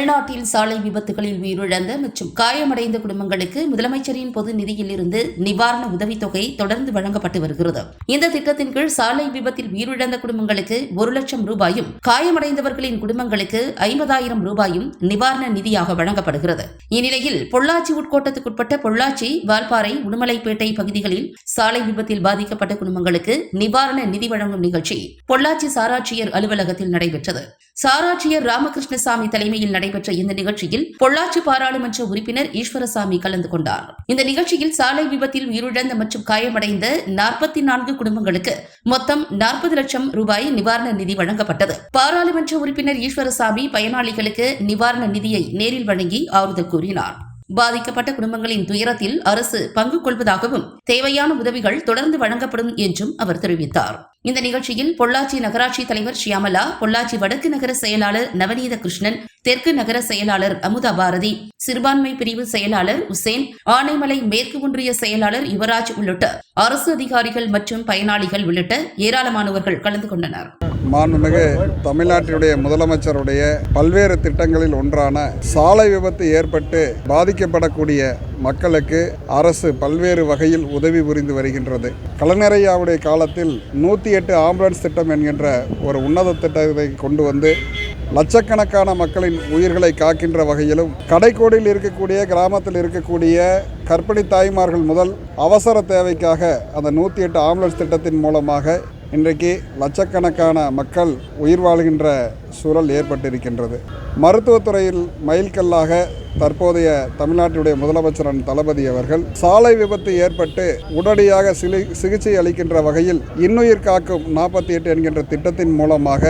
தமிழ்நாட்டில் சாலை விபத்துகளில் உயிரிழந்த மற்றும் காயமடைந்த குடும்பங்களுக்கு முதலமைச்சரின் பொது நிதியிலிருந்து நிவாரண உதவித்தொகை தொடர்ந்து வழங்கப்பட்டு வருகிறது. இந்த திட்டத்தின் கீழ் சாலை விபத்தில் உயிரிழந்த குடும்பங்களுக்கு ஒரு லட்சம் ரூபாயும் காயமடைந்தவர்களின் குடும்பங்களுக்கு ஐம்பதாயிரம் ரூபாயும் நிவாரண நிதியாக வழங்கப்படுகிறது. இந்நிலையில் பொள்ளாச்சி உட்கோட்டத்துக்குட்பட்ட பொள்ளாச்சி வால்பாறை உடுமலைப்பேட்டை பகுதிகளில் சாலை விபத்தில் பாதிக்கப்பட்ட குடும்பங்களுக்கு நிவாரண நிதி வழங்கும் நிகழ்ச்சி பொள்ளாச்சி சாராட்சியர் அலுவலகத்தில் நடைபெற்றது. சாராட்சியர் ராமகிருஷ்ணசாமி தலைமையில் நடைபெற்ற நடைபெற்ற இந்த நிகழ்ச்சியில் பொள்ளாச்சி பாராளுமன்ற உறுப்பினர் ஈஸ்வரசாமி கலந்து கொண்டார். இந்த நிகழ்ச்சியில் சாலை விபத்தில் உயிரிழந்த மற்றும் காயமடைந்த நாற்பத்தி நான்கு குடும்பங்களுக்கு மொத்தம் நாற்பது லட்சம் ரூபாய் நிவாரண நிதி வழங்கப்பட்டது. பாராளுமன்ற உறுப்பினர் ஈஸ்வரசாமி பயனாளிகளுக்கு நிவாரண நிதியை நேரில் வழங்கி ஆறுதல் கூறினார். பாதிக்கப்பட்ட குடும்பங்களின் துயரத்தில் அரசு பங்கு கொள்வதாகவும் தேவையான உதவிகள் தொடர்ந்து வழங்கப்படும் என்றும் அவர் தெரிவித்தார். இந்த நிகழ்ச்சியில் பொள்ளாச்சி நகராட்சி தலைவர் ஷியாமலா பொள்ளாச்சி வடக்கு நகர செயலாளர் நவநீத கிருஷ்ணன் தெற்கு நகர செயலாளர் அமுதா பாரதி சிறுபான்மை பிரிவு செயலாளர் உசேன் ஆனைமலை மேற்கு ஒன்றிய செயலாளர் யுவராஜ் உள்ளிட்ட அரசு அதிகாரிகள் மற்றும் பயனாளிகள் உள்ளிட்ட ஏராளமானவர்கள் கலந்து கொண்டனர். மாண்புமிகு தமிழ்நாட்டினுடைய முதலமைச்சருடைய பல்வேறு திட்டங்களில் ஒன்றான சாலை விபத்து ஏற்பட்டு பாதிக்கப்படக்கூடிய மக்களுக்கு அரசு பல்வேறு வகையில் உதவி புரிந்து வருகின்றது. கலைஞரையாவுடைய காலத்தில் நூற்றி எட்டு ஆம்புலன்ஸ் திட்டம் என்கின்ற ஒரு உன்னத திட்டத்தை கொண்டு வந்து லட்சக்கணக்கான மக்களின் உயிர்களை காக்கின்ற வகையிலும் கடைக்கோடியில் இருக்கக்கூடிய கிராமத்தில் இருக்கக்கூடிய கர்ப்பிணி தாய்மார்கள் முதல் அவசர தேவைக்காக அந்த நூற்றி எட்டு ஆம்புலன்ஸ் திட்டத்தின் மூலமாக இன்றைக்கு லட்சக்கணக்கான மக்கள் உயிர் வாழ்கின்ற சூழல் ஏற்பட்டிருக்கின்றது. மருத்துவத்துறையில் மைல்கல்லாக தற்போதைய தமிழ்நாட்டினுடைய முதலமைச்சரன் தளபதி அவர்கள் சாலை விபத்து ஏற்பட்டு உடனடியாக சிலி சிகிச்சை அளிக்கின்ற வகையில் இன்னுயிர் காக்கும் நாற்பத்தி எட்டு என்கின்ற திட்டத்தின் மூலமாக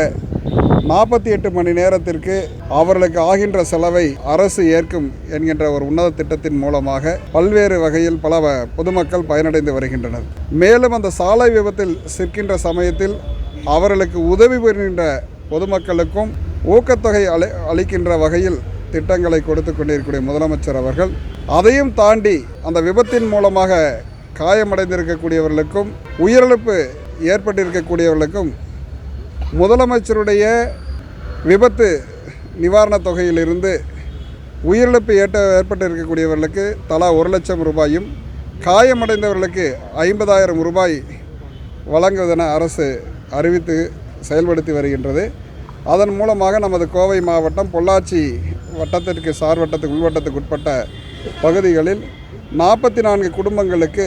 நாற்பத்தி எட்டு மணி நேரத்திற்கு அவர்களுக்கு ஆகின்ற செலவை அரசு ஏற்கும் என்கின்ற ஒரு உன்னத திட்டத்தின் மூலமாக பல்வேறு வகையில் பல பொதுமக்கள் பயனடைந்து வருகின்றனர். மேலும் அந்த சாலை விபத்தில் சிற்கின்ற சமயத்தில் அவர்களுக்கு உதவி புரிகின்ற பொதுமக்களுக்கும் ஊக்கத்தொகை அளி அளிக்கின்ற வகையில் திட்டங்களை கொடுத்து கொண்டிருக்கக்கூடிய முதலமைச்சர் அவர்கள் அதையும் தாண்டி அந்த விபத்தின் மூலமாக காயமடைந்திருக்கக்கூடியவர்களுக்கும் உயிரிழப்பு ஏற்பட்டிருக்கக்கூடியவர்களுக்கும் முதலமைச்சருடைய விபத்து நிவாரணத் தொகையிலிருந்து உயிரிழப்பு ஏற்ற ஏற்பட்டு இருக்கக்கூடியவர்களுக்கு தலா ஒரு லட்சம் ரூபாயும் காயமடைந்தவர்களுக்கு ஐம்பதாயிரம் ரூபாய் வழங்குவதென அரசு அறிவித்து செயல்படுத்தி வருகின்றது. அதன் மூலமாக நமது கோவை மாவட்டம் பொள்ளாச்சி வட்டத்திற்கு சார் வட்டத்துக்கு உள்வட்டத்துக்கு உட்பட்ட பகுதிகளில் நாற்பத்தி நான்கு குடும்பங்களுக்கு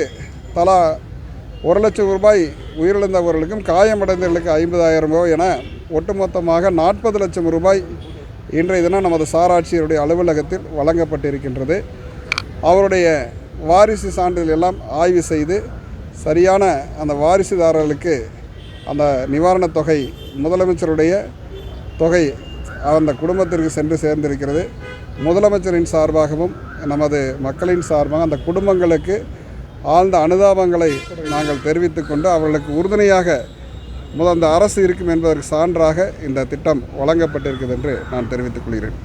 தலா ஒரு லட்சம் ரூபாய் உயிரிழந்தவர்களுக்கும் காயமடைந்தவர்களுக்கு ஐம்பதாயிரம் ரூபாய் என ஒட்டுமொத்தமாக நாற்பது லட்சம் ரூபாய் இன்றைய தினம் நமது சாராட்சியருடைய அலுவலகத்தில் வழங்கப்பட்டிருக்கின்றது. அவருடைய வாரிசு சான்றிதழ் எல்லாம் ஆய்வு செய்து சரியான அந்த வாரிசுதாரர்களுக்கு அந்த நிவாரணத் தொகை முதலமைச்சருடைய தொகை அந்த குடும்பத்திற்கு சென்று சேர்ந்திருக்கிறது. முதலமைச்சரின் சார்பாகவும் நமது மக்களின் சார்பாக அந்த குடும்பங்களுக்கு ஆழ்ந்த அனுதாபங்களை நாங்கள் தெரிவித்துக்கொண்டு அவர்களுக்கு உறுதுணையாக முதல் அந்த அரசு இருக்கும் என்பதற்கு சான்றாக இந்த திட்டம் வழங்கப்பட்டிருக்கிறது என்று நான் தெரிவித்துக் கொள்கிறேன்.